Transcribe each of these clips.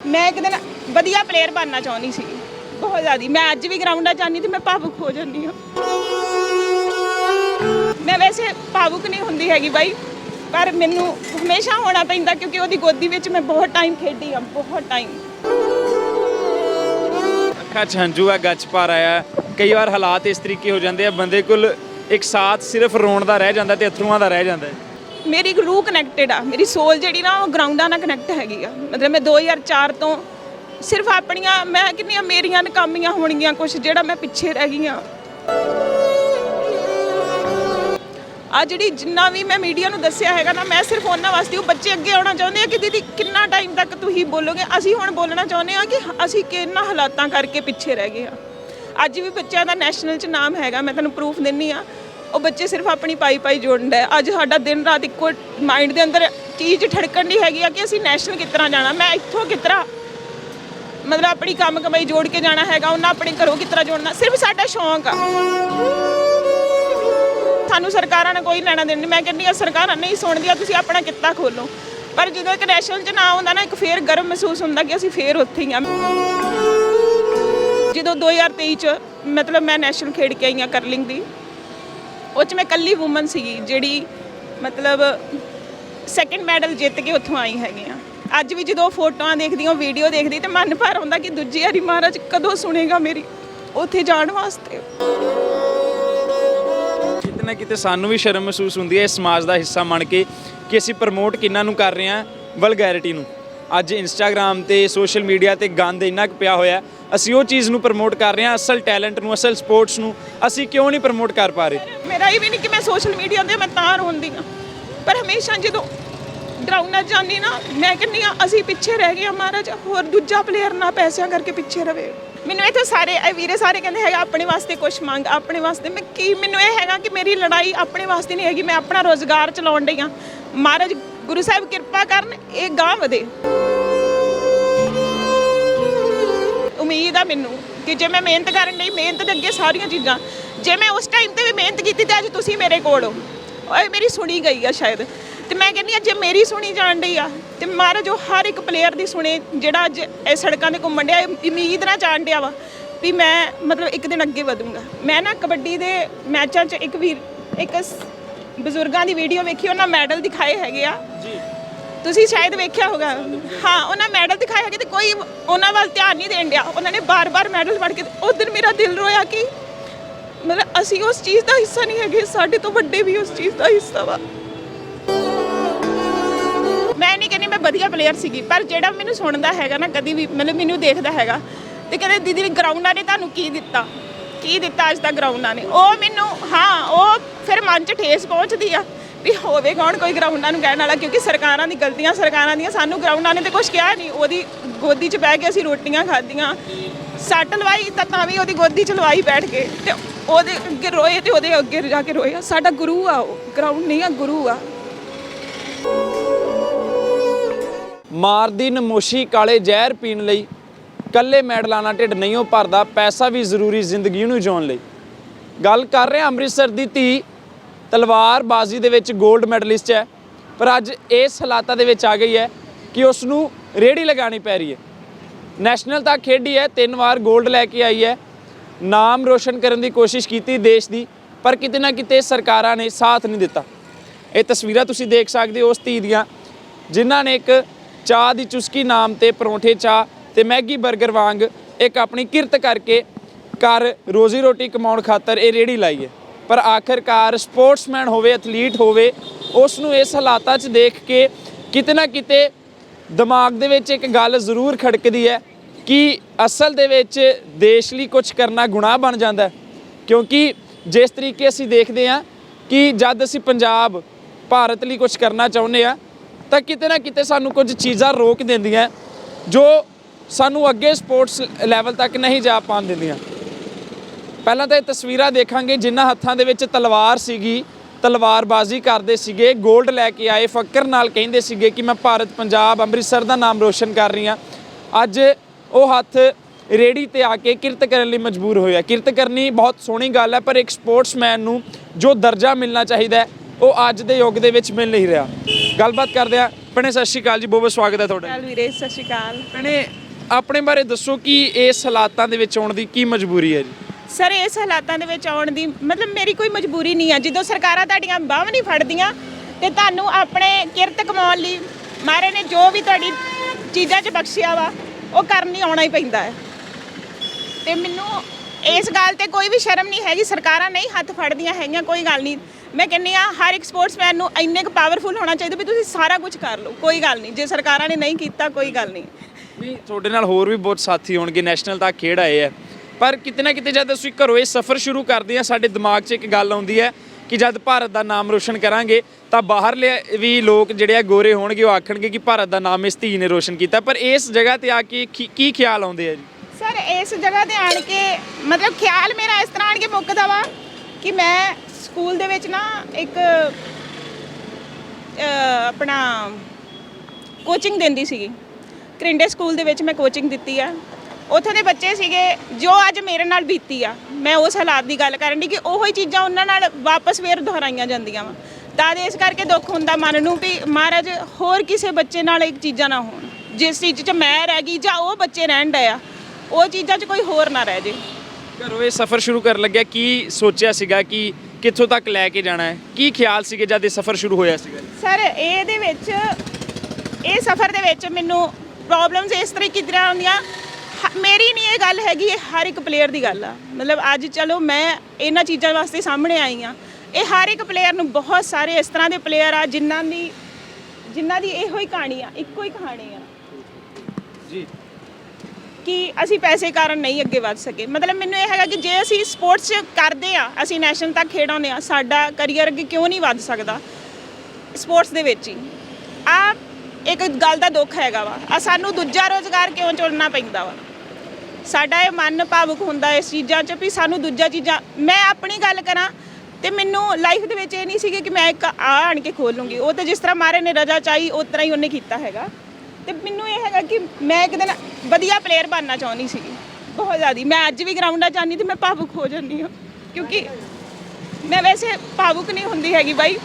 ਮੈਂ ਇੱਕ ਦਿਨ ਵਧੀਆ ਪਲੇਅਰ ਬਣਨਾ ਚਾਹੁੰਦੀ ਸੀ, ਬਹੁਤ ਜ਼ਿਆਦੀ। ਮੈਂ ਅੱਜ ਵੀ ਗਰਾਊਂਡਾਂ ਜਾਂਦੀ ਤੇ ਮੈਂ ਭਾਵੁਕ ਹੋ ਜਾਂਦੀ ਹਾਂ। ਮੈਂ ਵੈਸੇ ਭਾਵੁਕ ਨਹੀਂ ਹੁੰਦੀ ਹੈਗੀ ਬਾਈ, ਪਰ ਮੈਨੂੰ ਹਮੇਸ਼ਾ ਹੋਣਾ ਪੈਂਦਾ ਕਿਉਂਕਿ ਉਹਦੀ ਗੋਦੀ ਵਿੱਚ ਮੈਂ ਬਹੁਤ ਟਾਈਮ ਖੇਡੀ ਆ, ਬਹੁਤ ਟਾਈਮ ਅੱਖਾਂ 'ਚ ਹੰਝੂ ਆ, ਗੱਚ ਪਾਰ ਆਇਆ। ਕਈ ਵਾਰ ਹਾਲਾਤ ਇਸ ਤਰੀਕੇ ਹੋ ਜਾਂਦੇ ਆ, ਬੰਦੇ ਕੋਲ ਇੱਕ ਸਾਥ ਸਿਰਫ ਰੋਣ ਦਾ ਰਹਿ ਜਾਂਦਾ ਤੇ ਅਥਰੂਆਂ ਦਾ ਰਹਿ ਜਾਂਦਾ ਮੇਰੀ ਰੂਹ ਕਨੈਕਟਡ ਆ। ਮੇਰੀ ਸੋਲ ਜਿਹੜੀ ਨਾ, ਉਹ ਗਰਾਊਂਡਾਂ ਨਾਲ ਕਨੈਕਟ ਹੈਗੀ ਆ। ਮਤਲਬ ਮੈਂ 2004 ਤੋਂ ਸਿਰਫ ਆਪਣੀਆਂ, ਮੈਂ ਕਿੰਨੀਆਂ ਮੇਰੀਆਂ ਨਕਾਮੀਆਂ ਹੋਣਗੀਆਂ ਕੁਝ ਜਿਹੜਾ ਮੈਂ ਪਿੱਛੇ ਰਹਿ ਗਈ ਆ। ਆ ਜਿਹੜੀ ਜਿੰਨਾ ਵੀ ਮੈਂ ਮੀਡੀਆ ਨੂੰ ਦੱਸਿਆ ਹੈਗਾ ਨਾ, ਮੈਂ ਸਿਰਫ ਉਹਨਾਂ ਵਾਸਤੇ, ਉਹ ਬੱਚੇ ਅੱਗੇ ਆਉਣਾ ਚਾਹੁੰਦੇ ਆ ਕਿ ਦੀਦੀ ਕਿੰਨਾ ਟਾਈਮ ਤੱਕ ਤੁਸੀਂ ਬੋਲੋਗੇ? ਅਸੀਂ ਹੁਣ ਬੋਲਣਾ ਚਾਹੁੰਦੇ ਆ ਕਿ ਅਸੀਂ ਕਿੰਨਾ ਹਾਲਾਤਾਂ ਕਰਕੇ ਪਿੱਛੇ ਰਹਿ ਗਏ ਆ। ਅੱਜ ਵੀ ਬੱਚਿਆਂ ਦਾ ਨੈਸ਼ਨਲ ਚ ਨਾਮ ਹੈਗਾ, ਮੈਂ ਤੁਹਾਨੂੰ ਪ੍ਰੂਫ ਦਿੰਨੀ ਆ। ਉਹ ਬੱਚੇ ਸਿਰਫ ਆਪਣੀ ਪਾਈ ਪਾਈ ਜੋੜਨ ਦਾ ਅੱਜ ਸਾਡਾ ਦਿਨ ਰਾਤ ਇੱਕੋ ਮਾਈਂਡ ਦੇ ਅੰਦਰ ਚੀਜ਼ ਠੜਕਣ ਦੀ ਹੈਗੀ ਆ ਕਿ ਅਸੀਂ ਨੈਸ਼ਨਲ ਕਿਤਰਾ ਜਾਣਾ, ਮੈਂ ਇੱਥੋਂ ਕਿਤਰਾ ਮਤਲਬ ਆਪਣੀ ਕੰਮ ਕਮਾਈ ਜੋੜ ਕੇ ਜਾਣਾ ਹੈਗਾ, ਉਹਨਾਂ ਆਪਣੇ ਘਰੋਂ ਕਿਤਰਾ ਜੋੜਨਾ, ਸਿਰਫ ਸਾਡਾ ਸ਼ੌਂਕ ਆ। ਸਾਨੂੰ ਸਰਕਾਰਾਂ ਨਾਲ ਕੋਈ ਲੈਣਾ ਦੇਣਾ ਨਹੀਂ ਮੈਂ ਕਹਿੰਦੀ ਆ, ਸਰਕਾਰਾਂ ਨਹੀਂ ਸੁਣਦੀਆਂ, ਤੁਸੀਂ ਆਪਣਾ ਕਿੱਤਾ ਖੋਲੋ। ਪਰ ਜਦੋਂ ਇੱਕ ਨੈਸ਼ਨਲ ਚ ਨਾ ਹੁੰਦਾ ਨਾ, ਇੱਕ ਫੇਰ ਗਰਮ ਮਹਿਸੂਸ ਹੁੰਦਾ ਕਿ ਅਸੀਂ ਫੇਰ ਉੱਥੇ ਹੀ ਆ। ਜਦੋਂ 2023 ਚ ਮਤਲਬ ਮੈਂ ਨੈਸ਼ਨਲ ਖੇਡ ਕੇ ਆਈ ਆ ਕਰਲਿੰਗ ਦੀ ਉਹ ਚ ਮੈਂ ਇਕੱਲੀ ਔਮਨ ਸੀਗੀ ਜਿਹੜੀ ਮਤਲਬ ਸੈਕਿੰਡ ਮੈਡਲ ਜਿੱਤ ਕੇ ਉੱਥੋਂ ਆਈ ਹੈਗੀ ਆ। ਅੱਜ ਵੀ ਜਦੋਂ ਫੋਟੋਆਂ ਦੇਖਦੀ ਹਾਂ ਵੀਡੀਓ ਦੇਖਦੀ ਤੇ ਮਨ ਭਰ ਆਉਂਦਾ ਕਿ ਦੂਜੀ ਵਾਰੀ ਮਹਾਰਾਜ ਕਦੋਂ ਸੁਣੇਗਾ ਮੇਰੀ ਉੱਥੇ ਜਾਣ ਵਾਸਤੇ। ਕਿਤੇ ਨਾ ਕਿਤੇ ਸਾਨੂੰ ਵੀ ਸ਼ਰਮ ਮਹਿਸੂਸ ਹੁੰਦੀ ਹੈ ਇਸ ਸਮਾਜ ਦਾ ਹਿੱਸਾ ਬਣ ਕੇ ਕਿ ਅਸੀਂ ਪ੍ਰਮੋਟ ਕਿੰਨਾ ਨੂੰ ਕਰ ਰਹੇ ਹਾਂ ਵਲਗੈਰਿਟੀ ਨੂੰ। ਅੱਜ ਇੰਸਟਾਗ੍ਰam ਤੇ ਸੋਸ਼ਲ ਮੀਡੀਆ ਤੇ ਗੰਦ ਇੰਨਾ ਕੁ ਪਿਆ ਹੋਇਆ ਅਸੀਂ ਉਹ ਚੀਜ਼ ਨੂੰ ਪ੍ਰਮੋਟ ਕਰ ਰਹੇ ਹਾਂ, ਅਸਲ ਟੈਲੈਂਟ ਨੂੰ, ਅਸਲ ਸਪੋਰਟਸ ਨੂੰ। ਅਸੀਂ ਕਿਉਂ ਨਹੀਂ ਪ੍ਰਮੋਟ ਕਰ ਪਾ ਰਹੇ? ਮੇਰਾ ਇਹ ਵੀ ਨਹੀਂ ਕਿ ਮੈਂ ਸੋਸ਼ਲ ਮੀਡੀਆ ਤੇ ਮੈਂ ਤਾਂ ਰੋਂਦੀ ਆ ਪਰ ਹਮੇਸ਼ਾ ਜਦੋਂ ਡਰਾਉਣਾ ਜਾਂਦੀ ਨਾ, ਮੈਂ ਕਹਿੰਦੀ ਆ ਅਸੀਂ ਪਿੱਛੇ ਰਹਿ ਗਏ ਆ ਮਹਾਰਾਜ, ਹੋਰ ਦੂਜਾ ਪਲੇਅਰ ਨਾ ਪੈਸਿਆਂ ਕਰਕੇ ਪਿੱਛੇ ਰਵੇ। ਮੈਨੂੰ ਇੱਥੇ ਸਾਰੇ, ਇਹ ਵੀਰੇ ਸਾਰੇ ਕਹਿੰਦੇ ਹੈਗਾ, ਆਪਣੇ ਵਾਸਤੇ ਕੁਝ ਮੰਗ, ਆਪਣੇ ਵਾਸਤੇ। ਮੈਂ ਕੀ, ਮੈਨੂੰ ਇਹ ਹੈਗਾ ਕਿ ਮੇਰੀ ਲੜਾਈ ਆਪਣੇ ਵਾਸਤੇ ਨਹੀਂ ਹੈਗੀ, ਮੈਂ ਆਪਣਾ ਰੋਜ਼ਗਾਰ ਚਲਾਉਣ ਡਈ ਆ ਮਹਾਰਾਜ ਗੁਰੂ ਸਾਹਿਬ ਕਿਰਪਾ ਕਰਨ, ਇਹ ਗਾਂ ਵਧੇ। ਉਮੀਦ ਆ ਮੈਨੂੰ ਕਿ ਜੇ ਮੈਂ ਮਿਹਨਤ ਕਰਨ ਲਈ, ਮਿਹਨਤ ਦੇ ਅੱਗੇ ਸਾਰੀਆਂ ਚੀਜ਼ਾਂ, ਜੇ ਮੈਂ ਉਸ ਟਾਈਮ ਤੇ ਵੀ ਮਿਹਨਤ ਕੀਤੀ ਤੇ ਅੱਜ ਤੁਸੀਂ ਮੇਰੇ ਕੋਲ ਹੋ। ਓਏ, ਮੇਰੀ ਸੁਣੀ ਗਈ ਆ ਸ਼ਾਇਦ। ਤੇ ਮੈਂ ਕਹਿੰਦੀ ਆ, ਜੇ ਮੇਰੀ ਸੁਣੀ ਜਾਣ ਡਈ ਆ, ਤੇ ਮਹਾਰਾਜ ਉਹ ਹਰ ਇੱਕ ਪਲੇਅਰ ਦੀ ਸੁਣੇ, ਜਿਹੜਾ ਅੱਜ ਇਹ ਸੜਕਾਂ ਤੇ ਘੁੰਮਣ ਡਿਆ, ਇਹ ਉਮੀਦ ਨਾ ਜਾਣ ਡਿਆ ਵਾ ਵੀ ਮੈਂ ਮਤਲਬ ਇੱਕ ਦਿਨ ਅੱਗੇ ਵਧੂੰਗਾ। ਮੈਂ ਨਾ ਕਬੱਡੀ ਦੇ ਮੈਚਾਂ 'ਚ ਇੱਕ ਵੀਰ, ਇੱਕ ਬਜ਼ੁਰਗਾਂ ਦੀ ਵੀਡੀਓ ਵੇਖੀ ਉਹਨਾਂ ਮੈਡਲ ਦਿਖਾਏ ਹੈਗੇ ਆ। ਜੀ। ਤੁਸੀਂ ਸ਼ਾਇਦ ਵੇਖਿਆ ਹੋਗਾ। ਹਾਂ ਉਹਨਾਂ ਮੈਡਲ ਦਿਖਾਏ ਹੈਗੇ ਤੇ ਕੋਈ ਉਹਨਾਂ ਵੱਲ ਧਿਆਨ ਨਹੀਂ ਦੇਣ ਡਿਆ। ਉਹਨਾਂ ਨੇ ਬਾਰ-ਬਾਰ ਮੈਡਲ ਫੜ ਕੇ ਉਸ ਦਿਨ ਮੇਰਾ ਦਿਲ ਰੋਇਆ ਕਿ ਮਤਲਬ ਅਸੀਂ ਉਸ ਚੀਜ਼ ਦਾ ਹਿੱਸਾ ਨਹੀਂ ਹੈਗੇ ਸਾਡੇ ਤੋਂ ਵੱਡੇ ਵੀ ਉਸ ਚੀਜ਼ ਦਾ ਹਿੱਸਾ ਵਾ। ਮੈਂ ਨਹੀਂ ਕਹਿੰਦੀ ਮੈਂ ਵਧੀਆ ਪਲੇਅਰ ਸੀਗੀ ਪਰ ਜਿਹੜਾ ਮੈਨੂੰ ਸੁਣਦਾ ਹੈਗਾ ਨਾ ਕਦੀ ਵੀ ਮਤਲਬ ਮੈਨੂੰ ਦੇਖਦਾ ਹੈਗਾ ਤੇ ਕਹਿੰਦੇ ਦੀਦੀ ਗਰਾਊਂਡਾਂ ਨੇ ਤੁਹਾਨੂੰ ਕੀ ਦਿੱਤਾ? ਕੀ ਦਿੱਤਾ ਅੱਜ ਤੱਕ ਗਰਾਊਂਡਾਂ ਨੇ? ਉਹ ਮੈਨੂੰ, ਹਾਂ, ਉਹ ਫਿਰ ਮਨ 'ਚ ਠੇਸ ਪਹੁੰਚਦੀ ਆ ਵੀ ਹੋਵੇ ਕੌਣ ਕੋਈ ਗਰਾਊਂਡਾਂ ਨੂੰ ਕਹਿਣ ਵਾਲਾ, ਕਿਉਂਕਿ ਸਰਕਾਰਾਂ ਦੀ ਗਲਤੀਆਂ ਸਰਕਾਰਾਂ ਦੀਆਂ, ਸਾਨੂੰ ਗਰਾਊਂਡਾਂ ਨੇ ਤੇ ਕੁਝ ਕਿਹਾ ਨਹੀਂ। ਉਹਦੀ ਗੋਦੀ 'ਚ ਬਹਿ ਕੇ ਅਸੀਂ ਰੋਟੀਆਂ ਖਾਧੀਆਂ। ਸੱਟ ਲਵਾਈ ਤਾਂ ਤਾਂ ਵੀ ਉਹਦੀ ਗੋਦੀ 'ਚ ਲਵਾਈ ਬੈਠ ਕੇ ਤੇ ਉਹਦੇ ਅੱਗੇ ਰੋਏ ਤੇ ਉਹਦੇ ਅੱਗੇ ਜਾ ਕੇ ਰੋਏ। ਸਾਡਾ ਗੁਰੂ ਆ ਉਹ ਗਰਾਊਂਡ ਨਹੀਂ ਆ, ਗੁਰੂ ਆ। ਮਾਰਦੀ ਨਮੋਸ਼ੀ ਕਾਲੇ ਜ਼ਹਿਰ ਪੀਣ ਲਈ ਕੱਲੇ ਮੈਡਲਾਂ ਨਾਲ ਢਿੱਡ ਨਹੀਂ ਉਹ ਭਰਦਾ, ਪੈਸਾ ਵੀ ਜ਼ਰੂਰੀ ਜ਼ਿੰਦਗੀ ਨੂੰ ਜਿਉਣ ਲਈ। ਗੱਲ ਕਰ ਰਹੇ ਅੰਮ੍ਰਿਤਸਰ ਦੀ ਧੀ ਤਲਵਾਰਬਾਜ਼ੀ ਦੇ ਵਿੱਚ 골ਡ ਮੈਡਲਿਸਟ ਹੈ, ਪਰ ਅੱਜ ਇਸ ਹਾਲਾਤਾਂ ਦੇ ਵਿੱਚ ਆ ਗਈ ਹੈ ਕਿ ਉਸ ਨੂੰ ਰੇੜੀ ਲਗਾਣੀ ਪੈ ਰਹੀ ਹੈ। ਨੈਸ਼ਨਲ ਤੱਕ ਖੇਡੀ ਹੈ, ਤਿੰਨ ਵਾਰ 골ਡ ਲੈ ਕੇ ਆਈ ਹੈ। ਨਾਮ ਰੋਸ਼ਨ ਕਰਨ ਦੀ ਕੋਸ਼ਿਸ਼ ਕੀਤੀ ਦੇਸ਼ ਦੀ, ਪਰ ਕਿਤੇ ਨਾ ਕਿਤੇ ਸਰਕਾਰਾਂ ਨੇ ਸਾਥ ਨਹੀਂ ਦਿੱਤਾ। ਇਹ ਤਸਵੀਰਾਂ ਤੁਸੀਂ ਦੇਖ ਸਕਦੇ ਹੋ ਉਸ ਧੀ ਦੀਆਂ, ਜਿਨ੍ਹਾਂ ਨੇ ਇੱਕ ਚਾਹ ਦੀ ਚੁਸਕੀ ਨਾਮ ਤੇ ਪਰੌਂਠੇ ਚਾਹ ਤੇ ਮੈਗੀ 버ਗਰ ਵਾਂਗ ਇੱਕ ਆਪਣੀ ਕਿਰਤ ਕਰਕੇ ਘਰ ਰੋਜ਼ੀ ਰੋਟੀ ਕਮਾਉਣ ਖਾਤਰ ਇਹ ਰੇੜੀ ਲਾਈ ਹੈ। ਪਰ ਆਖਰਕਾਰ ਸਪੋਰਟਸਮੈਨ ਹੋਵੇ, ਐਥਲੀਟ ਹੋਵੇ ਉਸ ਨੂੰ ਇਸ ਹਾਲਾਤਾਂ 'ਚ ਦੇਖ ਕੇ ਕਿਤੇ ਨਾ ਕਿਤੇ ਦਿਮਾਗ ਦੇ ਵਿੱਚ ਇੱਕ ਗੱਲ ਜ਼ਰੂਰ ਖੜਕਦੀ ਹੈ ਕਿ ਅਸਲ ਦੇ ਵਿੱਚ ਦੇਸ਼ ਲਈ ਕੁਝ ਕਰਨਾ ਗੁਨਾਹ ਬਣ ਜਾਂਦਾ ਕਿਉਂਕਿ ਜਿਸ ਤਰੀਕੇ ਅਸੀਂ ਦੇਖਦੇ ਹਾਂ ਕਿ ਜਦ ਅਸੀਂ ਪੰਜਾਬ, ਭਾਰਤ ਲਈ ਕੁਝ ਕਰਨਾ ਚਾਹੁੰਦੇ ਆ ਤਾਂ ਕਿਤੇ ਨਾ ਕਿਤੇ ਸਾਨੂੰ ਕੁਝ ਚੀਜ਼ਾਂ ਰੋਕ ਦਿੰਦੀਆਂ ਜੋ ਸਾਨੂੰ ਅੱਗੇ ਸਪੋਰਟਸ ਲੈਵਲ ਤੱਕ ਨਹੀਂ ਜਾ ਪਾਉਣ ਦਿੰਦੀਆਂ। ਪਹਿਲਾਂ ਤਾਂ ਇਹ ਤਸਵੀਰਾਂ ਦੇਖਾਂਗੇ ਜਿਨ੍ਹਾਂ ਹੱਥਾਂ ਦੇ ਵਿੱਚ ਤਲਵਾਰ ਸੀਗੀ ਤਲਵਾਰਬਾਜ਼ੀ ਕਰਦੇ ਸੀਗੇ 골ਡ ਲੈ ਕੇ ਆਏ ਫਕਰ ਨਾਲ ਕਹਿੰਦੇ ਸੀਗੇ ਕਿ ਮੈਂ ਭਾਰਤ ਪੰਜਾਬ ਅੰਮ੍ਰਿਤਸਰ ਦਾ ਨਾਮ ਰੋਸ਼ਨ ਕਰ ਰਹੀ ਹਾਂ। ਅੱਜ ਉਹ ਹੱਥ ਰੇੜੀ ਤੇ ਆ ਕੇ ਕਿਰਤ ਕਰਨ ਲਈ ਮਜਬੂਰ ਹੋਇਆ ਕਿਰਤ ਕਰਨੀ ਬਹੁਤ ਸੋਹਣੀ ਗੱਲ ਹੈ ਪਰ ਇੱਕ ਸਪੋਰਟਸਮੈਨ ਨੂੰ ਜੋ ਦਰਜਾ ਮਿਲਣਾ ਚਾਹੀਦਾ ਉਹ ਅੱਜ ਦੇ ਯੁੱਗ ਦੇ ਵਿੱਚ ਮਿਲ ਨਹੀਂ ਰਿਹਾ। ਗੱਲਬਾਤ ਕਰਦੇ ਆ ਭੈਣੇ ਸਤਿ ਸ਼੍ਰੀ ਅਕਾਲ ਜੀ ਬਹੁਤ ਬਹੁਤ ਸਵਾਗਤ ਹੈ ਤੁਹਾਡਾ। ਵੀਰੇ ਸਤਿ ਸ਼੍ਰੀ ਅਕਾਲ। ਭੈਣੇ ਆਪਣੇ ਬਾਰੇ ਦੱਸੋ ਕਿ ਇਸ ਹਾਲਾਤਾਂ ਦੇ ਵਿੱਚ ਆਉਣ ਦੀ ਕੀ ਮਜਬੂਰੀ ਹੈ ਜੀ? ਸਰ, ਇਸ ਹਾਲਾਤਾਂ ਦੇ ਵਿੱਚ ਆਉਣ ਦੀ ਮਤਲਬ ਮੇਰੀ ਕੋਈ ਮਜਬੂਰੀ ਨਹੀਂ ਆ। ਜਦੋਂ ਸਰਕਾਰਾਂ ਤੁਹਾਡੀਆਂ ਬਾਹਾਂ ਨਹੀਂ ਫੜਦੀਆਂ ਤੇ ਤੁਹਾਨੂੰ ਆਪਣੇ ਕਿਰਤ ਕਮਾਉਣ ਲਈ ਮਾਰੇ ਨੇ, ਜੋ ਵੀ ਤੁਹਾਡੀ ਚੀਜ਼ਾਂ 'ਚ ਬਖਸ਼ਿਆ ਵਾ, ਉਹ ਕਰਨੀ ਆਉਣਾ ਹੀ ਪੈਂਦਾ ਹੈ। ਤੇ ਮੈਨੂੰ ਇਸ ਗੱਲ ਤੇ ਕੋਈ ਵੀ ਸ਼ਰਮ ਨਹੀਂ ਹੈਗੀ। ਸਰਕਾਰਾਂ ਨਹੀਂ ਹੱਥ ਫੜਦੀਆਂ ਹੈਗੀਆਂ, ਕੋਈ ਗੱਲ ਨਹੀਂ। ਮੈਂ ਕਹਿੰਨੀ ਆ ਹਰ ਇੱਕ ਸਪੋਰਟਸਮੈਨ ਨੂੰ ਇੰਨੇ ਕੁ ਪਾਵਰਫੁਲ ਹੋਣਾ ਚਾਹੀਦਾ ਵੀ ਤੁਸੀਂ ਸਾਰਾ ਕੁਝ ਕਰ ਲਓ, ਕੋਈ ਗੱਲ ਨਹੀਂ। ਜੇ ਸਰਕਾਰਾਂ ਨੇ ਨਹੀਂ ਕੀਤਾ, ਕੋਈ ਗੱਲ ਨਹੀਂ। ਨਹੀਂ ਤੁਹਾਡੇ ਨਾਲ ਹੋਰ ਵੀ ਬਹੁਤ ਸਾਥੀ ਹੋਣਗੇ ਨੈਸ਼ਨਲ ਤੱਕ ਖੇਡ ਆਏ ਆ। ਪਰ ਕਿਤੇ ਨਾ ਕਿਤੇ ਜਦ ਅਸੀਂ ਘਰੋਂ ਇਹ ਸਫ਼ਰ ਸ਼ੁਰੂ ਕਰਦੇ ਆ ਸਾਡੇ ਦਿਮਾਗ 'ਚ ਇੱਕ ਗੱਲ ਆਉਂਦੀ ਹੈ ਕਿ ਜਦ ਭਾਰਤ ਦਾ ਨਾਮ ਰੋਸ਼ਨ ਕਰਾਂਗੇ, ਤਾਂ ਬਾਹਰਲੇ ਵੀ ਲੋਕ ਜਿਹੜੇ ਆ ਗੋਰੇ ਹੋਣਗੇ, ਉਹ ਆਖਣਗੇ ਕਿ ਭਾਰਤ ਦਾ ਨਾਮ ਇਸ ਧੀ ਨੇ ਰੋਸ਼ਨ ਕੀਤਾ। ਪਰ ਇਸ ਜਗ੍ਹਾ ਤੇ ਆ ਕੇ ਕੀ- ਖਿਆਲ ਆਉਂਦੇ ਆ ਜੀ? ਸਰ, ਇਸ ਜਗ੍ਹਾ ਤੇ ਆਣ ਕੇ ਮਤਲਬ ਖਿਆਲ ਮੇਰਾ ਇਸ ਤਰ੍ਹਾਂ ਆਣ ਕੇ ਮੁੱਕਦਾ ਵਾ ਕਿ ਮੈਂ ਸਕੂਲ ਦੇ ਵਿੱਚ ਨਾ ਇੱਕ ਆਪਣਾ ਕੋਚਿੰਗ ਦਿੰਦੀ ਸੀਗੀ। ਕਰਿੰਡੇ ਸਕੂਲ ਦੇ ਵਿੱਚ ਮੈਂ ਕੋਚਿੰਗ ਦਿੱਤੀ ਆ। ਉੱਥੋਂ ਦੇ ਬੱਚੇ ਸੀਗੇ ਜੋ ਅੱਜ ਮੇਰੇ ਨਾਲ ਬੀਤੀ ਆ। ਮੈਂ ਉਸ ਹਾਲਾਤ ਦੀ ਗੱਲ ਕਰਨ ਦੀ ਕਿ ਉਹੋ ਹੀ ਚੀਜ਼ਾਂ ਉਹਨਾਂ ਨਾਲ ਵਾਪਸ ਫੇਰ ਦੁਹਰਾਈਆਂ ਜਾਂਦੀਆਂ ਵਾ। ਤਾਂ ਇਸ ਕਰਕੇ ਦੁੱਖ ਹੁੰਦਾ ਮਨ ਨੂੰ ਵੀ ਮਹਾਰਾਜ ਹੋਰ ਕਿਸੇ ਬੱਚੇ ਨਾਲ ਇਹ ਚੀਜ਼ਾਂ ਨਾ ਹੋਣ। ਜਿਸ ਚੀਜ਼ 'ਚ ਮੈਂ ਰਹਿ ਗਈ ਜਾਂ ਉਹ ਬੱਚੇ ਰਹਿਣ ਡਏ ਆ ਉਹ ਚੀਜ਼ਾਂ 'ਚ ਕੋਈ ਹੋਰ ਨਾ ਰਹਿ ਜੇ। ਘਰੋਂ ਇਹ ਸਫ਼ਰ ਸ਼ੁਰੂ ਕਰਨ ਲੱਗਿਆ ਕੀ ਸੋਚਿਆ ਸੀਗਾ ਕਿ ਕਿੱਥੋਂ ਤੱਕ ਲੈ ਕੇ ਜਾਣਾ ਹੈ? ਕੀ ਖਿਆਲ ਸੀਗੇ ਜਦ ਇਹ ਸਫ਼ਰ ਸ਼ੁਰੂ ਹੋਇਆ ਸੀਗਾ? ਸਰ ਇਹਦੇ ਵਿੱਚ ਇਹ ਸਫ਼ਰ ਦੇ ਵਿੱਚ ਮੈਨੂੰ ਪ੍ਰੋਬਲਮਸ ਇਸ ਤਰੀਕੇ ਦੀਆਂ ਆਉਂਦੀਆਂ ਹ- ਮੇਰੀ ਨਹੀਂ ਇਹ ਗੱਲ ਹੈਗੀ ਇਹ ਹਰ ਇੱਕ ਪਲੇਅਰ ਦੀ ਗੱਲ ਆ। ਮਤਲਬ ਅੱਜ ਚਲੋ ਮੈਂ ਇਹਨਾਂ ਚੀਜ਼ਾਂ ਵਾਸਤੇ ਸਾਹਮਣੇ ਆਈ ਆ ਇਹ ਹਰ ਇੱਕ ਪਲੇਅਰ ਨੂੰ ਬਹੁਤ ਸਾਰੇ ਇਸ ਤਰ੍ਹਾਂ ਦੇ ਪਲੇਅਰ ਆ ਜਿਨ੍ਹਾਂ ਦੀ ਜਿਨ੍ਹਾਂ ਦੀ ਇਹੋ ਹੀ ਕਹਾਣੀ ਆ ਇੱਕੋ ਹੀ ਕਹਾਣੀ ਆ। ਜੀ। ਕਿ ਅਸੀਂ ਪੈਸੇ ਕਾਰਨ ਨਹੀਂ ਅੱਗੇ ਵੱਧ ਸਕੇ। ਮਤਲਬ ਮੈਨੂੰ ਇਹ ਹੈਗਾ ਕਿ ਜੇ ਅਸੀਂ ਸਪੋਰਟਸ 'ਚ ਕਰਦੇ ਆ ਅਸੀਂ ਨੈਸ਼ਨਲ ਤੱਕ ਖੇਡਾਉਂਦੇ ਆ ਸਾਡਾ ਕੈਰੀਅਰ ਅੱਗੇ ਕਿਉਂ ਨਹੀਂ ਵੱਧ ਸਕਦਾ? ਸਪੋਰਟਸ ਦੇ ਵਿੱਚ ਹੀ। ਆ ਇੱਕ ਗੱਲ ਦਾ ਦੁੱਖ ਹੈਗਾ ਵਾ। ਆ ਸਾਨੂੰ ਦੂਜਾ ਰੋਜ਼ਗਾਰ ਕਿਉਂ ਚੁਣਨਾ ਪੈਂਦਾ ਵਾ? ਸਾਡਾ ਇਹ ਮਨ ਭਾਵੁਕ ਹੁੰਦਾ ਇਸ ਚੀਜ਼ਾਂ 'ਚ ਵੀ ਸਾਨੂੰ ਦੂਜਾ ਚੀਜ਼ਾਂ ਮੈਂ ਆਪਣੀ ਗੱਲ ਕਰਾਂ ਤੇ ਮੈਨੂੰ ਲਾਈਫ ਦੇ ਵਿੱਚ ਇਹ ਨਹੀਂ ਸੀਗਾ ਕਿ ਮੈਂ ਇੱਕ ਆ ਆਣ ਕੇ ਖੋਲ ਲੂੰਗੀ। ਉਹ ਤਾਂ ਜਿਸ ਤਰ੍ਹਾਂ ਮਾਰੇ ਨੇ ਰਜਾ ਚਾਹੀ, ਉਸ ਤਰ੍ਹਾਂ ਹੀ ਉਹਨੇ ਕੀਤਾ ਹੈਗਾ। ਤੇ ਮੈਨੂੰ ਇਹ ਹੈਗਾ ਕਿ ਮੈਂ ਇੱਕ ਦਿਨ ਵਧੀਆ ਪਲੇਅਰ ਬਣਨਾ ਚਾਹੁੰਦੀ ਸੀਗੀ ਬਹੁਤ ਜ਼ਿਆਦੀ। ਮੈਂ ਅੱਜ ਵੀ ਗਰਾਊਂਡਾਂ 'ਚ ਆਉਂਦੀ ਤੇ ਮੈਂ ਭਾਵੁਕ ਹੋ ਜਾਂਦੀ ਹਾਂ। ਕਿਉਂਕਿ ਮੈਂ ਵੈਸੇ ਭਾਵੁਕ ਨਹੀਂ ਹੁੰਦੀ ਹੈਗੀ ਬਾਈ।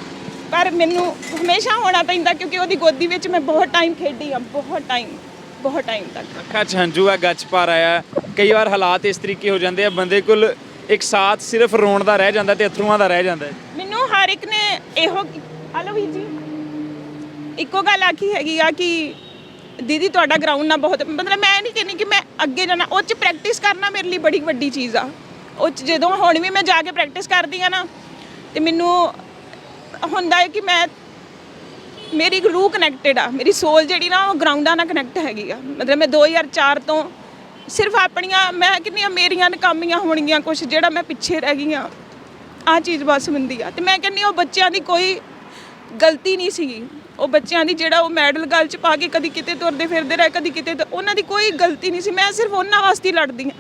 ਪਰ ਮੈਨੂੰ ਹਮੇਸ਼ਾ ਹੋਣਾ ਪੈਂਦਾ ਕਿਉਂਕਿ ਉਹਦੀ ਗੋਦੀ ਵਿੱਚ ਮੈਂ ਬਹੁਤ ਟਾਈਮ ਖੇਡੀ ਆ ਬਹੁਤ ਟਾਈਮ ਬਹੁਤ ਟਾਈਮ ਤੱਕ। ਅੱਖਾਂ 'ਚ ਹੰਝੂ ਆ ਗੱਚ ਭਰ ਆਇਆ। ਕਈ ਵਾਰ ਹਾਲਾਤ ਇਸ ਤਰੀਕੇ ਹੋ ਜਾਂਦੇ ਆ ਬੰਦੇ ਕੋਲ ਇੱਕ ਸਾਥ ਸਿਰਫ ਰੋਣ ਦਾ ਰਹਿ ਜਾਂਦਾ ਤੇ ਅਥਰੂਆਂ ਦਾ ਰਹਿ ਜਾਂਦਾ। ਮੈਨੂੰ ਹਰ ਇੱਕ ਨੇ ਇਹੋ ਹਲੋ ਵੀਰ ਜੀ। ਇੱਕੋ ਗੱਲ ਆਖੀ ਹੈਗੀ ਆ ਕਿ ਦੀਦੀ ਤੁਹਾਡਾ ਗਰਾਊਂਡ ਨਾ ਬਹੁਤ ਮਤਲਬ ਮੈਂ ਨਹੀਂ ਕਹਿੰਦੀ ਕਿ ਮੈਂ ਅੱਗੇ ਜਾਣਾ ਉਹ ਚ ਪ੍ਰੈਕਟਿਸ ਕਰਨਾ ਮੇਰੇ ਲਈ ਬੜੀ ਵੱਡੀ ਚੀਜ਼ ਆ। ਉਹ 'ਚ ਜਦੋਂ ਹੁਣ ਵੀ ਮੈਂ ਜਾ ਕੇ ਪ੍ਰੈਕਟਿਸ ਕਰਦੀ ਆ ਨਾ ਤੇ ਮੈਨੂੰ ਹੁੰਦਾ ਹੈ ਕਿ ਮੈਂ ਮੇਰੀ ਰੂਹ ਕਨੈਕਟਡ ਆ। ਮੇਰੀ ਸੋਲ ਜਿਹੜੀ ਨਾ, ਉਹ ਗਰਾਊਂਡਾਂ ਨਾਲ ਕਨੈਕਟ ਹੈਗੀ ਆ। ਮਤਲਬ ਮੈਂ 2004 ਤੋਂ ਸਿਰਫ ਆਪਣੀਆਂ, ਮੈਂ ਕਿੰਨੀਆਂ ਮੇਰੀਆਂ ਨਕਾਮੀਆਂ ਹੋਣਗੀਆਂ ਕੁਝ ਜਿਹੜਾ ਮੈਂ ਪਿੱਛੇ ਰਹਿ ਗਈ ਆ ਆ ਚੀਜ਼ ਬਸ ਹੁੰਦੀ ਆ। ਤੇ ਮੈਂ ਕਹਿੰਦੀ ਉਹ ਬੱਚਿਆਂ ਦੀ ਕੋਈ ਗਲਤੀ ਨਹੀਂ ਸੀਗੀ। ਉਹ ਬੱਚਿਆਂ ਦੀ ਜਿਹੜਾ ਉਹ ਮੈਡਲ ਗਲ ਚ ਪਾ ਕੇ ਕਦੀ ਕਿਤੇ ਤੁਰਦੇ ਫਿਰਦੇ ਰਹੇ, ਕਦੀ ਕਿਤੇ ਉਹਨਾਂ ਦੀ ਕੋਈ ਗਲਤੀ ਨਹੀਂ ਸੀ। ਮੈਂ ਸਿਰਫ ਉਹਨਾਂ ਵਾਸਤੇ ਲੜਦੀ ਆ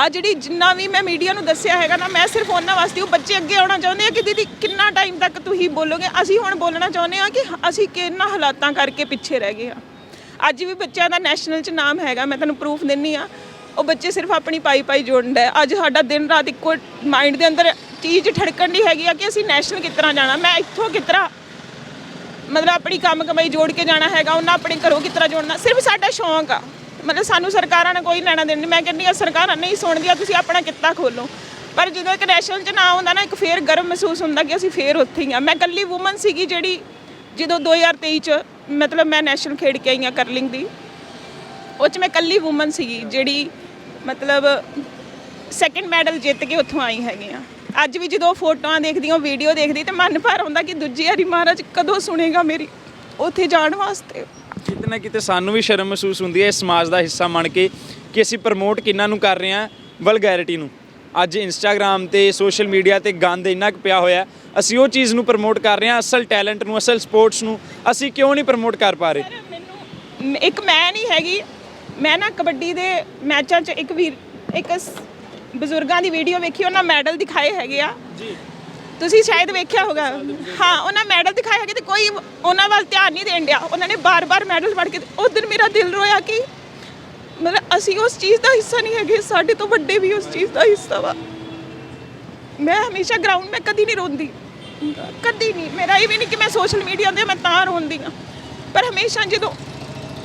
ਆ ਜਿਹੜੀ ਜਿੰਨਾ ਵੀ ਮੈਂ ਮੀਡੀਆ ਨੂੰ ਦੱਸਿਆ ਹੈਗਾ ਨਾ, ਮੈਂ ਸਿਰਫ ਉਹਨਾਂ ਵਾਸਤੇ, ਉਹ ਬੱਚੇ ਅੱਗੇ ਆਉਣਾ ਚਾਹੁੰਦੇ ਆ ਕਿ ਦੀਦੀ ਕਿੰਨਾ ਟਾਈਮ ਤੱਕ ਤੁਸੀਂ ਬੋਲੋਗੇ? ਅਸੀਂ ਹੁਣ ਬੋਲਣਾ ਚਾਹੁੰਦੇ ਆ ਕਿ ਅਸੀਂ ਕਿੰਨਾ ਹਾਲਾਤਾਂ ਕਰਕੇ ਪਿੱਛੇ ਰਹਿ ਗਏ ਆ। ਅੱਜ ਵੀ ਬੱਚਿਆਂ ਦਾ ਨੈਸ਼ਨਲ ਚ ਨਾਮ ਹੈਗਾ, ਮੈਂ ਤੁਹਾਨੂੰ ਪ੍ਰੂਫ ਦਿੰਨੀ ਆ। ਉਹ ਬੱਚੇ ਸਿਰਫ ਆਪਣੀ ਪਾਈ ਪਾਈ ਜੋੜਦਾ ਅੱਜ ਸਾਡਾ ਦਿਨ ਰਾਤ ਇੱਕੋ ਮਾਈਂਡ ਦੇ ਅੰਦਰ ਚੀਜ਼ ਠੜਕਣ ਦੀ ਹੈਗੀ ਆ ਕਿ ਅਸੀਂ ਨੈਸ਼ਨਲ ਕਿਤਨਾ ਜਾਣਾ? ਮੈਂ ਇੱਥੋਂ ਕਿਤਰਾ ਮਤਲਬ ਆਪਣੀ ਕੰਮ ਕਮਾਈ ਜੋੜ ਕੇ ਜਾਣਾ ਹੈਗਾ? ਉਹਨਾਂ ਆਪਣੇ ਘਰੋਂ ਕਿਤਰਾ ਜੋੜਨਾ? ਸਿਰਫ ਸਾਡਾ ਸ਼ੌਂਕ ਆ। ਮਤਲਬ ਸਾਨੂੰ ਸਰਕਾਰਾਂ ਨੇ ਕੋਈ ਲੈਣਾ ਦੇਣਾ ਨਹੀਂ। ਮੈਂ ਕਹਿੰਦੀ ਆ, ਸਰਕਾਰਾਂ ਨਹੀਂ ਸੁਣਦੀਆਂ, ਤੁਸੀਂ ਆਪਣਾ ਕਿੱਤਾ ਖੋਲੋ। ਪਰ ਜਦੋਂ ਇੱਕ ਨੈਸ਼ਨਲ ਚ ਨਾ ਆਉਂਦਾ ਨਾ, ਇੱਕ ਫੇਰ ਗਰਮ ਮਹਿਸੂਸ ਹੁੰਦਾ ਕਿ ਅਸੀਂ ਫੇਰ ਉੱਥੇ ਹੀ ਆ। ਮੈਂ ਇਕੱਲੀ ਔਮਨ ਸੀਗੀ ਜਿਹੜੀ ਜਦੋਂ 2023 ਚ ਮਤਲਬ ਮੈਂ ਨੈਸ਼ਨਲ ਖੇਡ ਕੇ ਆਈ ਆ ਕਰਲਿੰਗ ਦੀ, ਉਹ ਚ ਮੈਂ ਇਕੱਲੀ ਔਮਨ ਸੀਗੀ ਜਿਹੜੀ ਮਤਲਬ ਸੈਕਿੰਡ ਮੈਡਲ ਜਿੱਤ ਕੇ ਉੱਥੋਂ ਆਈ ਹੈਗੀ ਆ। ਅੱਜ ਵੀ ਜਦੋਂ ਫੋਟੋਆਂ ਦੇਖਦੀ ਹਾਂ ਵੀਡੀਓ ਦੇਖਦੀ ਤੇ ਮਨ ਭਰ ਆਉਂਦਾ ਕਿ ਦੂਜੀ ਵਾਰੀ ਮਹਾਰਾਜ ਕਦੋਂ ਸੁਣੇਗਾ ਮੇਰੀ ਉੱਥੇ ਜਾਣ ਵਾਸਤੇ। ਕਿਤੇ ਨਾ ਕਿਤੇ ਸਾਨੂੰ ਵੀ ਸ਼ਰਮ ਮਹਿਸੂਸ ਹੁੰਦੀ ਹੈ ਇਸ ਸਮਾਜ ਦਾ ਹਿੱਸਾ ਬਣ ਕੇ ਕਿ ਅਸੀਂ ਪ੍ਰਮੋਟ ਕਿੰਨਾਂ ਨੂੰ ਕਰ ਰਹੇ ਹਾਂ ਵਲਗੈਰਿਟੀ ਨੂੰ। ਅੱਜ ਇੰਸਟਾਗ੍ਰam ਤੇ ਸੋਸ਼ਲ ਮੀਡੀਆ ਤੇ ਗੰਦ ਇੰਨਾ ਕੁ ਪਿਆ ਹੋਇਆ ਅਸੀਂ ਉਹ ਚੀਜ਼ ਨੂੰ ਪ੍ਰਮੋਟ ਕਰ ਰਹੇ ਹਾਂ ਅਸਲ ਟੈਲੈਂਟ ਨੂੰ ਅਸਲ ਸਪੋਰਟਸ ਨੂੰ ਅਸੀਂ ਕਿਉਂ ਨਹੀਂ ਪ੍ਰਮੋਟ ਕਰ ਪਾ ਰਹੇ? ਮੈਨੂੰ ਇੱਕ ਮੈਂ ਨਹੀਂ ਹੈਗੀ ਮੈਂ ਨਾ ਕਬੱਡੀ ਦੇ ਮੈਚਾਂ 'ਚ ਇੱਕ ਵੀਰ ਇੱਕ ਬਜ਼ੁਰਗਾਂ ਦੀ ਵੀਡੀਓ ਵੇਖੀ ਉਹਨਾਂ ਮੈਡਲ ਦਿਖਾਏ ਹੈਗੇ ਆ। ਜੀ। ਤੁਸੀਂ ਸ਼ਾਇਦ ਵੇਖਿਆ ਹੋਗਾ। ਹਾਂ, ਉਹਨਾਂ ਮੈਡਲ ਦਿਖਾਏ ਹੈਗੇ ਤੇ ਕੋਈ ਉਹਨਾਂ ਵੱਲ ਧਿਆਨ ਨਹੀਂ ਦੇਣ ਡਿਆ। ਉਹਨਾਂ ਨੇ ਬਾਰ-ਬਾਰ ਮੈਡਲ ਫੜ ਕੇ ਉਸ ਦਿਨ ਮੇਰਾ ਦਿਲ ਰੋਇਆ ਕਿ ਮਤਲਬ ਅਸੀਂ ਉਸ ਚੀਜ਼ ਦਾ ਹਿੱਸਾ ਨਹੀਂ ਹੈਗੇ, ਸਾਡੇ ਤੋਂ ਵੱਡੇ ਵੀ ਉਸ ਚੀਜ਼ ਦਾ ਹਿੱਸਾ ਵਾ। ਮੈਂ ਹਮੇਸ਼ਾ ਗਰਾਊਂਡ ਮੈਂ ਕਦੀ ਨਹੀਂ ਰੋਂਦੀ। ਕਦੀ ਨਹੀਂ। ਮੇਰਾ ਇਹ ਵੀ ਨਹੀਂ ਕਿ ਮੈਂ ਸੋਸ਼ਲ ਮੀਡੀਆ ਤੇ ਮੈਂ ਤਾਂ ਰੋਂਦੀ ਆ ਪਰ ਹਮੇਸ਼ਾ ਜਦੋਂ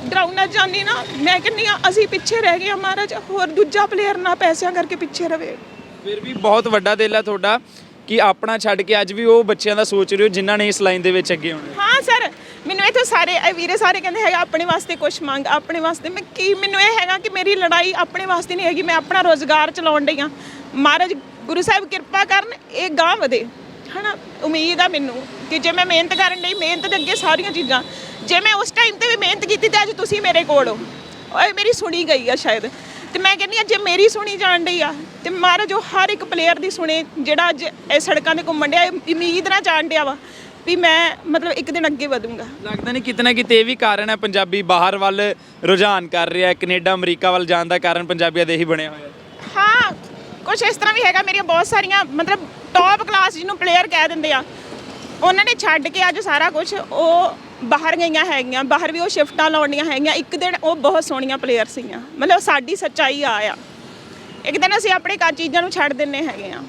ਡਰਾਉਣਾ ਚਾਹੁੰਦੀ ਨਾ, ਮੈਂ ਕਹਿੰਦੀ ਆ ਅਸੀਂ ਪਿੱਛੇ ਰਹਿ ਗਏ ਮਹਾਰਾਜ, ਹੋਰ ਦੂਜਾ ਪਲੇਅਰ ਨਾ ਪੈਸਿਆਂ ਕਰਕੇ ਪਿੱਛੇ ਰਵੇ। ਫਿਰ ਵੀ ਬਹੁਤ ਵੱਡਾ ਦਿਲ ਹੈ ਤੁਹਾਡਾ। ਕਿ ਆਪਣਾ ਛੱਡ ਕੇ ਅੱਜ ਵੀ ਉਹ ਬੱਚਿਆਂ ਦਾ ਸੋਚ ਰਹੇ ਹੋ, ਜਿਨ੍ਹਾਂ ਨੇ ਇਸ ਲਾਈਨ ਦੇ ਵਿੱਚ ਅੱਗੇ ਆਉਣਾ ਹਾਂ? ਸਰ, ਮੈਨੂੰ ਇੱਥੇ ਸਾਰੇ, ਇਹ ਵੀਰੇ ਸਾਰੇ ਕਹਿੰਦੇ ਹੈਗਾ, ਆਪਣੇ ਵਾਸਤੇ ਕੁਝ ਮੰਗ, ਆਪਣੇ ਵਾਸਤੇ, ਮੈਂ ਕੀ, ਮੈਨੂੰ ਇਹ ਹੈਗਾ ਕਿ ਮੇਰੀ ਲੜਾਈ ਆਪਣੇ ਵਾਸਤੇ ਨਹੀਂ ਹੈਗੀ, ਮੈਂ ਆਪਣਾ ਰੋਜ਼ਗਾਰ ਚਲਾਉਣ ਡਈ ਆ ਮਹਾਰਾਜ, ਗੁਰੂ ਸਾਹਿਬ ਕਿਰਪਾ ਕਰਨ, ਇਹ ਗਾਂ ਵਧੇ, ਹਨਾ? ਉਮੀਦ ਆ ਮੈਨੂੰ ਕਿ ਜੇ ਮੈਂ ਮਿਹਨਤ ਕਰਨ ਲਈ ਮਿਹਨਤ ਦੇ ਅੱਗੇ ਸਾਰੀਆਂ ਚੀਜ਼ਾਂ, ਜੇ ਮੈਂ ਉਸ ਟਾਈਮ ਤੇ ਵੀ ਮਿਹਨਤ ਕੀਤੀ ਤੇ ਅੱਜ ਤੁਸੀਂ ਮੇਰੇ ਕੋਲ ਹੋ। ਓਏ, ਮੇਰੀ ਸੁਣੀ ਗਈ ਆ ਸ਼ਾਇਦ। ਤੇ ਮੈਂ ਕਹਿੰਦੀ ਆ ਜੇ ਮੇਰੀ ਸੁਣੀ ਜਾਣ ਡਈ ਆ ਤੇ ਮਹਾਰਾਜ ਉਹ ਹਰ ਇੱਕ ਪਲੇਅਰ ਦੀ ਸੁਣੇ ਜਿਹੜਾ ਅੱਜ ਇਹ ਸੜਕਾਂ ਤੇ ਘੁੰਮਣ ਡਿਆ ਇਹ ਉਮੀਦ ਨਾ ਜਾਣ ਡਿਆ ਵਾ ਵੀ ਮੈਂ ਮਤਲਬ ਇੱਕ ਦਿਨ ਅੱਗੇ ਵਧੂੰਗਾ। ਲੱਗਦਾ ਨਹੀਂ ਕਿਤੇ ਨਾ ਕਿਤੇ ਇਹ ਵੀ ਕਾਰਨ ਹੈ ਪੰਜਾਬੀ ਬਾਹਰ ਵੱਲ ਰੁਝਾਨ ਕਰ ਰਿਹਾ ਹੈ ਕੈਨੇਡਾ ਅਮਰੀਕਾ ਵੱਲ ਜਾਣ ਦਾ ਕਾਰਨ ਪੰਜਾਬੀਆਂ ਦੇ ਹੀ ਬਣਿਆ ਹੋਇਆ ਹੈ। ਹਾਂ ਕੁਝ ਇਸ ਤਰ੍ਹਾਂ ਵੀ ਹੈਗਾ ਮੇਰੀਆਂ ਬਹੁਤ ਸਾਰੀਆਂ ਮਤਲਬ ਟੌਪ ਕਲਾਸ ਜਿਹਨੂੰ ਪਲੇਅਰ ਕਹਿ ਦਿੰਦੇ ਆ ਉਹਨਾਂ ਨੇ ਛੱਡ ਕੇ ਅੱਜ ਸਾਰਾ ਕੁਝ ਉਹ ਬਾਹਰ ਗਈਆਂ ਹੈਗੀਆਂ ਬਾਹਰ ਵੀ ਉਹ ਸ਼ਿਫਟਾਂ ਲਾਉਣੀਆਂ ਹੈਗੀਆਂ। ਇੱਕ ਦਿਨ ਉਹ ਬਹੁਤ ਸੋਹਣੀਆਂ ਪਲੇਅਰ ਸੀਗੀਆਂ। ਮਤਲਬ ਸਾਡੀ ਸੱਚਾਈ ਆ ਆ। ਇੱਕ ਦਿਨ ਅਸੀਂ ਆਪਣੇ ਕਾ ਚੀਜ਼ਾਂ ਨੂੰ ਛੱਡ ਦਿੰਨੇ ਹੈਗੇ ਆ।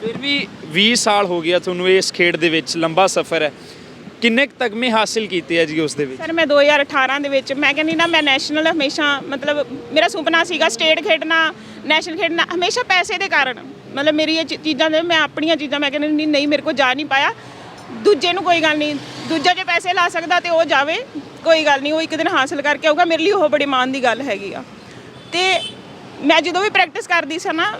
ਫਿਰ ਵੀ 20 ਸਾਲ ਹੋ ਗਿਆ ਤੁਹਾਨੂੰ ਇਸ ਖੇਡ ਦੇ ਵਿੱਚ ਲੰਬਾ ਸਫ਼ਰ ਹੈ। ਕਿੰਨੇ ਤਗਮੇ ਹਾਸਿਲ ਕੀਤੇ ਆ ਜੀ ਉਸ ਦੇ ਵਿੱਚ? ਸਰ ਮੈਂ 2018 ਦੇ ਵਿੱਚ ਮੈਂ ਕਹਿੰਦੀ ਨਾ ਮੈਂ ਨੈਸ਼ਨਲ ਹਮੇਸ਼ਾ ਮਤਲਬ ਮੇਰਾ ਸੁਪਨਾ ਸੀਗਾ ਸਟੇਟ ਖੇਡਣਾ ਨੈਸ਼ਨਲ ਖੇਡਣਾ ਹਮੇਸ਼ਾ ਪੈਸੇ ਦੇ ਕਾਰਨ। ਮਤਲਬ ਮੇਰੀ ਇਹ ਚੀਜ਼ਾਂ ਦੇ ਮੈਂ ਆਪਣੀਆਂ ਚੀਜ਼ਾਂ ਮੈਂ ਕਹਿੰਦੀ ਨਹੀਂ ਨਹੀਂ ਮੇਰੇ ਕੋਲ ਜਾ ਨਹੀਂ ਪਾਇਆ। ਦੂਜੇ ਨੂੰ ਕੋਈ ਗੱਲ ਨਹੀਂ, ਦੂਜਾ ਜੇ ਪੈਸੇ ਲਾ ਸਕਦਾ ਤੇ ਉਹ ਜਾਵੇ, ਕੋਈ ਗੱਲ ਨਹੀਂ, ਉਹ ਇੱਕ ਦਿਨ ਹਾਸਲ ਕਰਕੇ ਆਊਗਾ, ਮੇਰੇ ਲਈ ਉਹ ਬੜੇ ਮਾਣ ਦੀ ਗੱਲ ਹੈਗੀ ਆ। ਤੇ ਮੈਂ ਜਦੋਂ ਵੀ ਪ੍ਰੈਕਟਿਸ ਕਰਦੀ ਸੀ ਨਾ,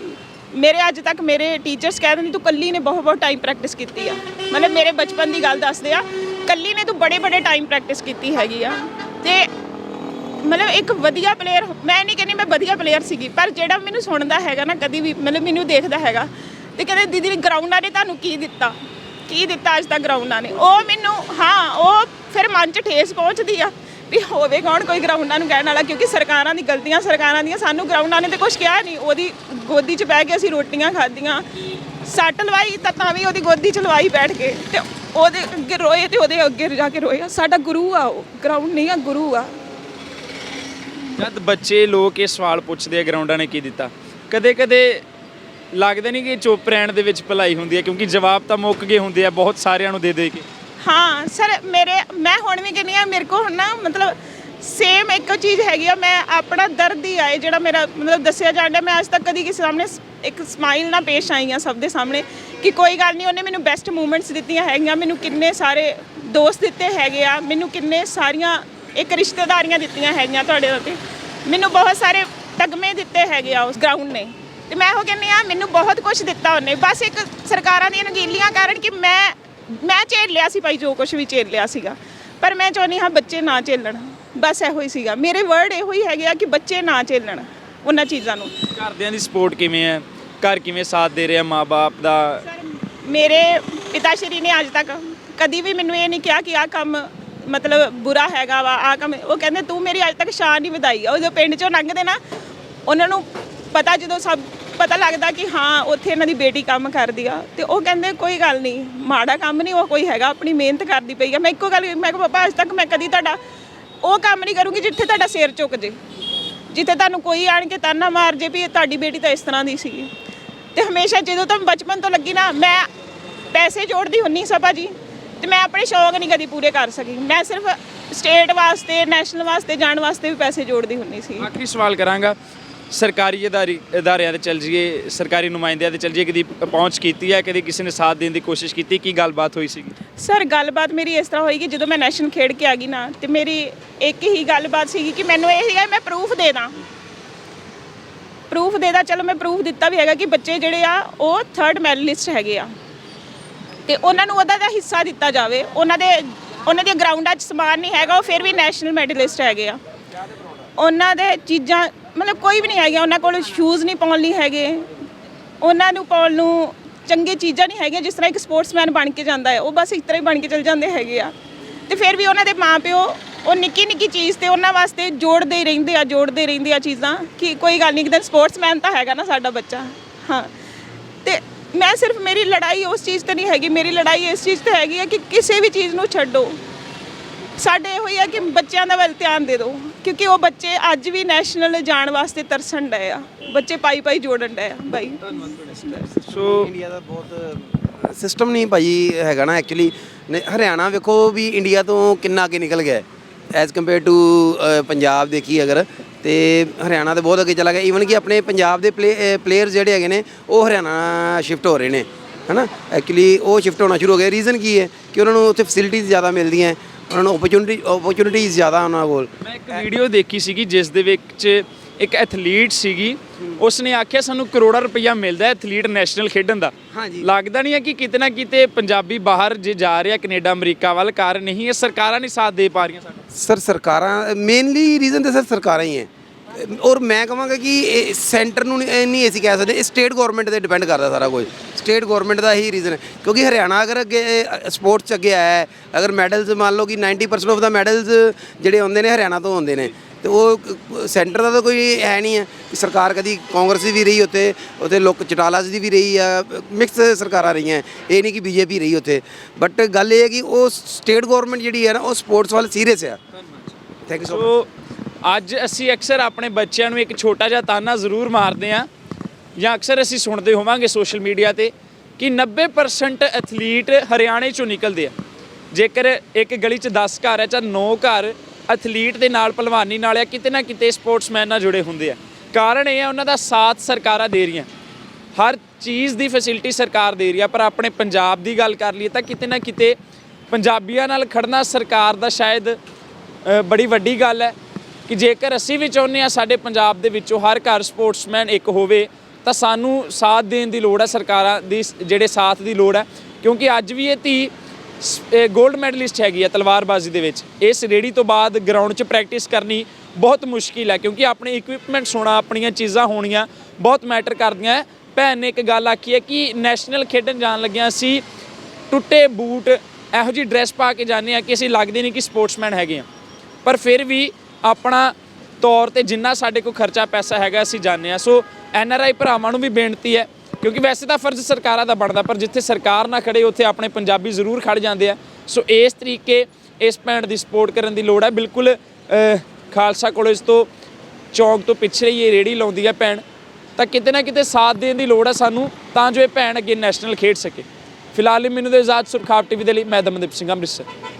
ਮੇਰੇ ਅੱਜ ਤੱਕ ਮੇਰੇ ਟੀਚਰਸ ਕਹਿ ਦਿੰਦੇ, ਤੂੰ ਕੱਲੀ ਨੇ ਬਹੁਤ ਬਹੁਤ ਟਾਈਮ ਪ੍ਰੈਕਟਿਸ ਕੀਤੀ ਆ। ਮਤਲਬ ਮੇਰੇ ਬਚਪਨ ਦੀ ਗੱਲ ਦੱਸਦੇ ਆ, ਕੱਲੀ ਨੇ ਤੂੰ ਬੜੇ ਬੜੇ ਟਾਈਮ ਪ੍ਰੈਕਟਿਸ ਕੀਤੀ ਹੈਗੀ ਆ। ਤੇ ਮਤਲਬ ਇੱਕ ਵਧੀਆ ਪਲੇਅਰ ਮੈਂ ਨਹੀਂ ਕਹਿੰਦੀ ਮੈਂ ਵਧੀਆ ਪਲੇਅਰ ਸੀਗੀ, ਪਰ ਜਿਹੜਾ ਮੈਨੂੰ ਸੁਣਦਾ ਹੈਗਾ ਨਾ, ਕਦੀ ਵੀ ਮਤਲਬ ਮੈਨੂੰ ਦੇਖਦਾ ਹੈਗਾ, ਤੇ ਕਹਿੰਦੇ, ਦੀਦੀ ਗਰਾਊਂਡਾਂ ਨੇ ਤੁਹਾਨੂੰ ਕੀ ਦਿੱਤਾ? ਕੀ ਦਿੱਤਾ ਅੱਜ ਤੱਕ ਗਰਾਊਂਡਾਂ ਨੇ? ਉਹ ਮੈਨੂੰ, ਹਾਂ, ਉਹ ਫਿਰ ਮਨ 'ਚ ਠੇਸ ਪਹੁੰਚਦੀ ਆ ਵੀ ਹੋਵੇ ਕੌਣ ਕੋਈ ਗਰਾਊਂਡਾਂ ਨੂੰ ਕਹਿਣ ਵਾਲਾ, ਕਿਉਂਕਿ ਸਰਕਾਰਾਂ ਦੀ ਗਲਤੀਆਂ ਸਰਕਾਰਾਂ ਦੀਆਂ, ਸਾਨੂੰ ਗਰਾਊਂਡਾਂ ਨੇ ਤੇ ਕੁਝ ਕਿਹਾ ਨਹੀਂ। ਉਹਦੀ ਗੋਦੀ 'ਚ ਬਹਿ ਕੇ ਅਸੀਂ ਰੋਟੀਆਂ ਖਾਧੀਆਂ। ਸੱਟ ਲਵਾਈ ਤਾਂ ਤਾਂ ਵੀ ਉਹਦੀ ਗੋਦੀ 'ਚ ਲਵਾਈ ਬੈਠ ਕੇ ਤੇ ਉਹਦੇ ਅੱਗੇ ਰੋਏ ਤੇ ਉਹਦੇ ਅੱਗੇ ਜਾ ਕੇ ਰੋਏ। ਸਾਡਾ ਗੁਰੂ ਆ ਉਹ, ਗਰਾਊਂਡ ਨਹੀਂ ਆ, ਗੁਰੂ ਆ। ਜਦ ਬੱਚੇ ਲੋਕ ਇਹ ਸਵਾਲ ਪੁੱਛਦੇ ਆ ਗਰਾਊਂਡਾਂ ਨੇ ਕੀ ਦਿੱਤਾ? ਕਦੇ ਕਦੇ ਲੱਗਦਾ ਨਹੀਂ ਕਿ ਚੁੱਪ ਰਹਿਣ ਦੇ ਵਿੱਚ ਭਲਾਈ ਹੁੰਦੀ ਹੈ, ਕਿਉਂਕਿ ਜਵਾਬ ਤਾਂ ਮੁੱਕ ਗਏ ਹੁੰਦੇ ਆ, ਬਹੁਤ ਸਾਰਿਆਂ ਨੂੰ ਦੇ ਦੇ ਕੇ। ਹਾਂ, ਸਰ, ਮੇਰੇ, ਮੈਂ ਹੁਣ ਵੀ ਕਹਿੰਦੀ ਆ ਮੇਰੇ ਕੋਲ ਹੁਣ ਨਾ ਮਤਲਬ ਸੇਮ ਇੱਕ ਚੀਜ਼ ਹੈਗੀ ਆ, ਮੈਂ ਆਪਣਾ ਦਰਦ ਹੀ ਆਏ ਜਿਹੜਾ ਮੇਰਾ ਮਤਲਬ ਦੱਸਿਆ ਜਾਂਦਾ ਮੈਂ ਅੱਜ ਤੱਕ ਕਦੀ ਕਿਸੇ ਸਾਹਮਣੇ ਇੱਕ ਸਮਾਈਲ ਨਾਲ ਪੇਸ਼ ਆਈ ਆ ਸਭ ਦੇ ਸਾਹਮਣੇ ਕਿ ਕੋਈ ਗੱਲ ਨਹੀਂ, ਉਹਨੇ ਮੈਨੂੰ ਬੈਸਟ ਮੂਮੈਂਟਸ ਦਿੱਤੀਆਂ ਹੈਗੀਆਂ, ਮੈਨੂੰ ਕਿੰਨੇ ਸਾਰੇ ਦੋਸਤ ਦਿੱਤੇ ਹੈਗੇ ਆ, ਮੈਨੂੰ ਕਿੰਨੇ ਸਾਰੀਆਂ ਇੱਕ ਰਿਸ਼ਤੇਦਾਰੀਆਂ ਦਿੱਤੀਆਂ ਹੈਗੀਆਂ ਤੁਹਾਡੇ ਉੱਤੇ ਮੈਨੂੰ ਬਹੁਤ ਸਾਰੇ ਤਗਮੇ ਦਿੱਤੇ ਹੈਗੇ ਆ ਉਸ ਗਰਾਊਂਡ ਨੇ। ਤੇ ਮੈਂ ਉਹ ਕਹਿੰਦੀ ਆ ਮੈਨੂੰ ਬਹੁਤ ਕੁਝ ਦਿੱਤਾ ਉਹਨੇ। ਬਸ ਇੱਕ ਸਰਕਾਰਾਂ ਦੀਆਂ ਨਗੀਲੀਆਂ ਕਾਰਨ ਕਿ ਮੈਂ ਮੈਂ ਝੇਲ ਲਿਆ ਸੀ ਭਾਈ ਜੋ ਕੁਝ ਵੀ ਝੇਲ ਲਿਆ ਸੀਗਾ। ਪਰ ਮੈਂ ਚਾਹੁੰਦੀ ਹਾਂ ਬੱਚੇ ਨਾ ਝੇਲਣ। ਬਸ ਇਹੋ ਹੀ ਸੀਗਾ। ਮੇਰੇ ਵਰਡ ਇਹੋ ਹੀ ਹੈਗੇ ਆ ਕਿ ਬੱਚੇ ਨਾ ਝੇਲਣ ਉਹਨਾਂ ਚੀਜ਼ਾਂ ਨੂੰ। ਘਰਦਿਆਂ ਦੀ ਸਪੋਰਟ ਕਿਵੇਂ ਹੈ? ਘਰ ਕਿਵੇਂ ਸਾਥ ਦੇ ਰਿਹਾ ਮਾਪੇ ਦਾ? ਮੇਰੇ ਪਿਤਾ ਸ਼੍ਰੀ ਨੇ ਅੱਜ ਤੱਕ ਕਦੀ ਵੀ ਮੈਨੂੰ ਇਹ ਨਹੀਂ ਕਿਹਾ ਕਿ ਆਹ ਕੰਮ ਮਤਲਬ ਬੁਰਾ ਹੈਗਾ ਵਾ ਆਹ ਕੰਮ। ਉਹ ਕਹਿੰਦੇ ਤੂੰ ਮੇਰੀ ਅੱਜ ਤੱਕ ਸ਼ਾਨ ਹੀ ਵਧਾਈ ਆ। ਉਹ ਜਦੋਂ ਪਿੰਡ ਚੋਂ ਲੰਘਦੇ ਨਾ ਉਹਨਾਂ ਨੂੰ ਪਤਾ ਜਦੋਂ ਸਭ ਪਤਾ ਲੱਗਦਾ ਕਿ ਹਾਂ, ਉੱਥੇ ਇਹਨਾਂ ਦੀ ਬੇਟੀ ਕੰਮ ਕਰਦੀ ਆ ਤੇ ਉਹ ਕਹਿੰਦੇ ਕੋਈ ਗੱਲ ਨਹੀਂ, ਮਾੜਾ ਕੰਮ ਨਹੀਂ, ਉਹ ਕੋਈ ਹੈਗਾ, ਆਪਣੀ ਮਿਹਨਤ ਕਰਦੀ ਪਈ ਆ। ਮੈਂ ਇੱਕੋ ਗੱਲ, ਮੈਂ ਕਿਹਾ, ਪਾਪਾ, ਅੱਜ ਤੱਕ ਮੈਂ ਕਦੀ ਤੁਹਾਡਾ ਉਹ ਕੰਮ ਨਹੀਂ ਕਰੂੰਗੀ ਜਿੱਥੇ ਤੁਹਾਡਾ ਸਿਰ ਝੁਕ ਜੇ। ਜਿੱਥੇ ਤੁਹਾਨੂੰ ਕੋਈ ਆਣ ਕੇ ਤਾਨਾ ਮਾਰ ਜੇ ਵੀ ਤੁਹਾਡੀ ਬੇਟੀ ਤਾਂ ਇਸ ਤਰ੍ਹਾਂ ਦੀ ਸੀ ਤੇ ਹਮੇਸ਼ਾ ਜਦੋਂ ਤੋਂ ਬਚਪਨ ਤੋਂ ਲੱਗੀ ਨਾ, ਮੈਂ ਪੈਸੇ ਜੋੜਦੀ ਹੁੰਨੀ ਸਾਂ ਭਾਜੀ ਤੇ ਮੈਂ ਆਪਣੇ ਸ਼ੌਂਕ ਨਹੀਂ ਕਦੀ ਪੂਰੇ ਕਰ ਸਕੀ। ਮੈਂ ਸਿਰਫ ਸਟੇਟ ਵਾਸਤੇ, ਨੈਸ਼ਨਲ ਵਾਸਤੇ, ਜਾਣ ਵਾਸਤੇ ਵੀ ਪੈਸੇ ਜੋੜਦੀ ਹੁੰਨੀ ਸੀ। ਆਖਰੀ ਸਵਾਲ ਕਰਾਂਗਾ। ਸਰਕਾਰੀ ਅਦਾਰੀ ਅਦਾਰਿਆਂ ਤੇ ਚੱਲ ਜੀਏ ਸਰਕਾਰੀ ਨੁਮਾਇੰਦਿਆਂ ਤੇ ਚੱਲ ਜੀਏ ਕਦੀ ਪਹੁੰਚ ਕੀਤੀ ਹੈ ਕਦੀ ਕਿਸੇ ਨੇ ਸਾਥ ਦੇਣ ਦੀ ਕੋਸ਼ਿਸ਼ ਕੀਤੀ, ਕੀ ਗੱਲਬਾਤ ਹੋਈ ਸੀਗੀ? ਸਰ, ਗੱਲਬਾਤ ਮੇਰੀ ਇਸ ਤਰ੍ਹਾਂ ਹੋਈ ਕਿ ਜਦੋਂ ਮੈਂ ਨੈਸ਼ਨਲ ਖੇਡ ਕੇ ਆ ਗਈ ਨਾ, ਤੇ ਮੇਰੀ ਇੱਕ ਹੀ ਗੱਲਬਾਤ ਸੀਗੀ ਕਿ ਮੈਨੂੰ ਇਹ ਸੀਗਾ, ਮੈਂ ਪ੍ਰੂਫ ਦੇ ਦਾਂ। ਪ੍ਰੂਫ ਦੇ ਦਾਂ, ਚਲੋ ਮੈਂ ਪ੍ਰੂਫ ਦਿੱਤਾ ਵੀ ਹੈਗਾ ਕਿ ਬੱਚੇ ਜਿਹੜੇ ਆ, ਉਹ ਥਰਡ ਮੈਡਲਿਸਟ ਹੈਗੇ ਆ। ਤੇ ਉਹਨਾਂ ਨੂੰ ਉਹਦਾ ਦਾ ਹਿੱਸਾ ਦਿੱਤਾ ਜਾਵੇ। ਉਹਨਾਂ ਦੇ ਉਹਨਾਂ ਦੀਆਂ ਗਰਾਊਂਡਾਂ 'ਚ ਸਮਾਨ ਨਹੀਂ ਹੈਗਾ, ਉਹ ਫਿਰ ਵੀ ਨੈਸ਼ਨਲ ਮੈਡਲਿਸਟ ਹੈਗੇ ਆ। ਉਹਨਾਂ ਦੇ ਚੀਜ਼ਾਂ ਮਤਲਬ ਕੋਈ ਵੀ ਨਹੀਂ ਹੈਗਾ, ਉਹਨਾਂ ਕੋਲ ਸ਼ੂਜ਼ ਨਹੀਂ ਪਾਉਣ ਲਈ ਹੈਗੇ। ਉਹਨਾਂ ਨੂੰ ਪਾਉਣ ਨੂੰ ਚੰਗੇ ਚੀਜ਼ਾਂ ਨਹੀਂ ਹੈਗੀਆਂ, ਜਿਸ ਤਰ੍ਹਾਂ ਇੱਕ ਸਪੋਰਟਸਮੈਨ ਬਣ ਕੇ ਜਾਂਦਾ ਹੈ, ਉਹ ਬਸ ਇਸ ਤਰ੍ਹਾਂ ਹੀ ਬਣ ਕੇ ਚਲ ਜਾਂਦੇ ਹੈਗੇ ਆ। ਤੇ ਫਿਰ ਵੀ ਉਹਨਾਂ ਦੇ ਮਾਪਿਓ, ਉਹ ਨਿੱਕੀ ਨਿੱਕੀ ਚੀਜ਼ ਤੇ ਉਹਨਾਂ ਵਾਸਤੇ ਜੋੜਦੇ ਹੀ ਰਹਿੰਦੇ ਆ, ਜੋੜਦੇ ਰਹਿੰਦੇ ਆ ਚੀਜ਼ਾਂ। ਕਿ ਕੋਈ ਗੱਲ ਨਹੀਂ, ਇੱਕ ਦਿਨ ਸਪੋਰਟਸਮੈਨ ਤਾਂ ਹੈਗਾ ਨਾ ਸਾਡਾ ਬੱਚਾ। ਹਾਂ। ਤੇ ਮੈਂ ਸਿਰਫ ਮੇਰੀ ਲੜਾਈ ਉਸ ਚੀਜ਼ ਤੇ ਨਹੀਂ ਹੈਗੀ, ਮੇਰੀ ਲੜਾਈ ਇਸ ਚੀਜ਼ ਤੇ ਹੈਗੀ ਹੈ ਕਿ ਕਿਸੇ ਵੀ ਚੀਜ਼ ਨੂੰ ਛੱਡੋ। ਸਾਡੇ ਇਹੋ ਹੀ ਆ ਕਿ ਬੱਚਿਆਂ ਦਾ ਵੱਲ ਧਿਆਨ ਦੇ ਦਿਓ ਕਿਉਂਕਿ ਉਹ ਬੱਚੇ ਅੱਜ ਵੀ ਨੈਸ਼ਨਲ ਜਾਣ ਵਾਸਤੇ ਤਰਸਣ ਡਏ ਆ। ਬੱਚੇ ਪਾਈ ਪਾਈ ਜੋੜਨ ਡਏ ਆ ਬਾਈ। ਸੋ ਇੰਡੀਆ ਦਾ ਬਹੁਤ ਸਿਸਟਮ ਨਹੀਂ ਭਾਜੀ ਹੈਗਾ ਨਾ ਐਕਚੁਅਲੀ ਹਰਿਆਣਾ ਵੇਖੋ ਵੀ ਇੰਡੀਆ ਤੋਂ ਕਿੰਨਾ ਅੱਗੇ ਨਿਕਲ ਗਿਆ। ਐਜ਼ ਕੰਪੇਅਰ ਟੂ ਪੰਜਾਬ ਦੇਖੀ ਅਗਰ ਤੇ ਹਰਿਆਣਾ ਤੇ ਬਹੁਤ ਅੱਗੇ ਚਲਾ ਗਿਆ। ਈਵਨ ਕਿ ਆਪਣੇ ਪੰਜਾਬ ਦੇ ਪਲੇਅਰ ਜਿਹੜੇ ਹੈਗੇ ਨੇ ਉਹ ਹਰਿਆਣਾ ਸ਼ਿਫਟ ਹੋ ਰਹੇ ਨੇ। ਹਨਾ? ਐਕਚੁਅਲੀ ਉਹ ਸ਼ਿਫਟ ਹੋਣਾ ਸ਼ੁਰੂ ਹੋ ਗਏ। ਰੀਜ਼ਨ ਕੀ ਹੈ? ਕਿ ਉਹਨਾਂ ਨੂੰ ਉੱਥੇ ਫੈਸਿਲਿਟੀਜ਼ ਜ਼ਿਆਦਾ ਮਿਲਦੀਆਂ। ਉਹਨਾਂ ਨੂੰ ਓਪਰਚੁਨਿਟੀ ਓਪਰਚੁਨਿਟੀਜ਼ ਜ਼ਿਆਦਾ ਉਹਨਾਂ ਕੋਲ। ਮੈਂ ਇੱਕ ਵੀਡੀਓ ਦੇਖੀ ਸੀਗੀ ਜਿਸ ਦੇ ਵਿੱਚ ਇੱਕ ਐਥਲੀਟ ਸੀਗੀ ਉਸਨੇ ਆਖਿਆ ਸਾਨੂੰ ਕਰੋੜਾਂ ਰੁਪਈਆ ਮਿਲਦਾ ਐਥਲੀਟ ਨੈਸ਼ਨਲ ਖੇਡਣ ਦਾ। ਹਾਂਜੀ। ਲੱਗਦਾ ਨਹੀਂ ਹੈ ਕਿ ਕਿਤੇ ਨਾ ਕਿਤੇ ਪੰਜਾਬੀ ਬਾਹਰ ਜੇ ਜਾ ਰਿਹਾ ਕੈਨੇਡਾ ਅਮਰੀਕਾ ਵੱਲ ਕਾਰਨ ਨਹੀਂ ਇਹ ਸਰਕਾਰਾਂ ਨਹੀਂ ਸਾਥ ਦੇ ਪਾ ਰਹੀਆਂ ਸਰ ਸਰਕਾਰਾਂ ਮੇਨਲੀ ਰੀਜ਼ਨ ਤੇ ਸਰ ਸਰਕਾਰਾਂ ਹੀ ਹੈ। ਔਰ ਮੈਂ ਕਹਾਂਗਾ ਕਿ ਇਹ ਸੈਂਟਰ ਨੂੰ ਨਹੀਂ ਅਸੀਂ ਕਹਿ ਸਕਦੇ। ਸਟੇਟ ਗਵਰਨਮੈਂਟ ਤੇ ਡਿਪੈਂਡ ਕਰਦਾ ਸਾਰਾ ਕੁਝ। ਸਟੇਟ ਗਵਰਨਮੈਂਟ ਦਾ ਹੀ ਰੀਜ਼ਨ ਹੈ। ਕਿਉਂਕਿ ਹਰਿਆਣਾ ਅਗਰ ਅੱਗੇ ਸਪੋਰਟਸ 'ਚ ਅੱਗੇ ਆਇਆ ਹੈ ਅਗਰ ਮੈਡਲਸ ਮੰਨ ਲਓ ਕਿ 90% ਆਫ ਦਾ ਮੈਡਲਸ ਜਿਹੜੇ ਆਉਂਦੇ ਨੇ ਹਰਿਆਣਾ ਤੋਂ ਆਉਂਦੇ ਨੇ ਤੇ ਉਹ ਸੈਂਟਰ ਦਾ ਤਾਂ ਕੋਈ ਹੈ ਨਹੀਂ ਹੈ। ਸਰਕਾਰ ਕਦੀ ਕਾਂਗਰਸ ਦੀ ਵੀ ਰਹੀ ਉੱਥੇ ਉੱਥੇ ਲੋਕ ਚਟਾਲਾ ਦੀ ਵੀ ਰਹੀ ਆ ਮਿਕਸ ਸਰਕਾਰਾਂ ਰਹੀਆਂ। ਇਹ ਨਹੀਂ ਕਿ ਬੀਜੇਪੀ ਰਹੀ ਉੱਥੇ। ਬਟ ਗੱਲ ਇਹ ਹੈ ਕਿ ਉਹ ਸਟੇਟ ਗਵਰਨਮੈਂਟ ਜਿਹੜੀ ਹੈ ਨਾ ਉਹ ਸਪੋਰਟਸ ਵੱਲ ਸੀਰੀਅਸ ਆ। ਥੈਂਕ ਯੂ ਸੋ ਸੋ ਅੱਜ ਅਸੀਂ ਅਕਸਰ ਆਪਣੇ ਬੱਚਿਆਂ ਨੂੰ ਇੱਕ ਛੋਟਾ ਜਿਹਾ ਤਾਨਾ ਜ਼ਰੂਰ ਮਾਰਦੇ ਹਾਂ ਜਾਂ ਅਕਸਰ ਅਸੀਂ ਸੁਣਦੇ ਹੋਵਾਂਗੇ ਸੋਸ਼ਲ ਮੀਡੀਆ ਤੇ ਕਿ 90% ਐਥਲੀਟ ਹਰਿਆਣੇ ਚੋਂ ਨਿਕਲਦੇ ਆ। ਜੇਕਰ ਇੱਕ ਗਲੀ 'ਚ 10 ਘਰ ਹੈ ਜਾਂ 9 ਘਰ ਐਥਲੀਟ ਦੇ ਨਾਲ ਪਹਿਲਵਾਨੀ ਨਾਲ ਆ, ਕਿਤੇ ਨਾ ਕਿਤੇ ਸਪੋਰਟਸਮੈਨ ਨਾਲ ਜੁੜੇ ਹੁੰਦੇ ਆ। ਕਾਰਨ ਇਹ ਹੈ ਉਹਨਾਂ ਦਾ ਸਾਥ ਸਰਕਾਰਾਂ ਦੇ ਰਹੀਆਂ। ਹਰ ਚੀਜ਼ ਦੀ ਫੈਸਿਲਿਟੀ ਸਰਕਾਰ ਦੇ ਰਹੀ ਆ, ਪਰ ਆਪਣੇ ਪੰਜਾਬ ਦੀ ਗੱਲ ਕਰ ਲਈਏ ਤਾਂ ਕਿਤੇ ਨਾ ਕਿਤੇ ਪੰਜਾਬੀਆਂ ਨਾਲ ਖੜਨਾ ਸਰਕਾਰ ਦਾ ਸ਼ਾਇਦ ਬੜੀ ਵੱਡੀ ਗੱਲ ਹੈ। ਕਿ ਜੇਕਰ ਅਸੀਂ ਵੀ ਚਾਹੁੰਦੇ ਆ ਸਾਡੇ ਪੰਜਾਬ ਦੇ ਵਿੱਚੋਂ ਹਰ ਘਰ ਸਪੋਰਟਸਮੈਨ ਇੱਕ ਹੋਵੇ, ਤਾਂ ਸਾਨੂੰ ਸਾਥ ਦੇਣ ਦੀ ਲੋੜ ਹੈ, ਸਰਕਾਰਾਂ ਦੀ ਜਿਹੜੇ ਸਾਥ ਦੀ ਲੋੜ ਹੈ। ਕਿਉਂਕਿ ਅੱਜ ਵੀ ਇਹ ਧੀ 골ਡ ਮੈਡਲਿਸਟ ਹੈਗੀ ਆ ਤਲਵਾਰਬਾਜ਼ੀ ਦੇ ਵਿੱਚ। ਇਸ ਰੇੜੀ ਤੋਂ ਬਾਅਦ ਗਰਾਊਂਡ 'ਚ ਪ੍ਰੈਕਟਿਸ ਕਰਨੀ ਬਹੁਤ ਮੁਸ਼ਕਿਲ ਹੈ, ਕਿਉਂਕਿ ਆਪਣੇ ਇਕਵਿਪਮੈਂਟਸ ਹੋਣਾ ਆਪਣੀਆਂ ਚੀਜ਼ਾਂ ਹੋਣੀਆਂ ਬਹੁਤ ਮੈਟਰ ਕਰਦੀਆਂ ਭੈਣ ਨੇ ਇੱਕ ਗੱਲ ਆਖੀ ਹੈ ਕਿ ਨੈਸ਼ਨਲ ਖੇਡਣ ਜਾਣ ਲੱਗਿਆ ਅਸੀਂ ਟੁੱਟੇ ਬੂਟ, ਇਹੋ ਜਿਹੀ ਡਰੈਸ ਪਾ ਕੇ ਜਾਂਦੇ ਆ ਕਿ ਅਸੀਂ ਲੱਗਦੇ ਨਹੀਂ ਕਿ ਸਪੋਰਟਸਮੈਨ ਹੈਗੇ ਆ ਪਰ ਫਿਰ ਵੀ ਆਪਣਾ ਤੌਰ ਤੇ ਜਿੰਨਾ ਸਾਡੇ ਕੋਲ ਖਰਚਾ ਪੈਸਾ ਹੈਗਾ ਅਸੀਂ ਜਾਂਦੇ ਆ ਸੋ ਐਨ ਆਰ ਆਈ ਭਰਾਵਾਂ ਨੂੰ ਵੀ ਬੇਨਤੀ ਹੈ, ਕਿਉਂਕਿ ਵੈਸੇ ਤਾਂ ਫਰਜ਼ ਸਰਕਾਰਾਂ ਦਾ ਬਣਦਾ, ਪਰ ਜਿੱਥੇ ਸਰਕਾਰ ਨਾ ਖੜੇ, ਉੱਥੇ ਆਪਣੇ ਪੰਜਾਬੀ ਜ਼ਰੂਰ ਖੜ ਜਾਂਦੇ ਆ। ਸੋ ਇਸ ਤਰੀਕੇ ਇਸ ਭੈਣ ਦੀ ਸਪੋਰਟ ਕਰਨ ਦੀ ਲੋੜ ਹੈ। ਬਿਲਕੁਲ ਖਾਲਸਾ ਕਾਲਜ ਤੋਂ ਚੌਂਕ ਤੋਂ ਪਿੱਛੇ ਹੀ ਇਹ ਰੇੜੀ ਲਾਉਂਦੀ ਹੈ ਭੈਣ। ਤਾਂ ਕਿਤੇ ਨਾ ਕਿਤੇ ਸਾਥ ਦੇਣ ਦੀ ਲੋੜ ਹੈ ਸਾਨੂੰ, ਤਾਂ ਜੋ ਇਹ ਭੈਣ ਅੱਗੇ ਨੈਸ਼ਨਲ ਖੇਡ ਸਕੇ। ਫਿਲਹਾਲ ਲਈ ਮੈਨੂੰ ਦੇ ਆਜ਼ਾਦ ਸੁਰਖਾਪ ਟੀਵੀ ਦੇ ਲਈ, ਮੈਂ ਦਮਨਦੀਪ ਸਿੰਘ, ਅੰਮ੍ਰਿਤਸਰ।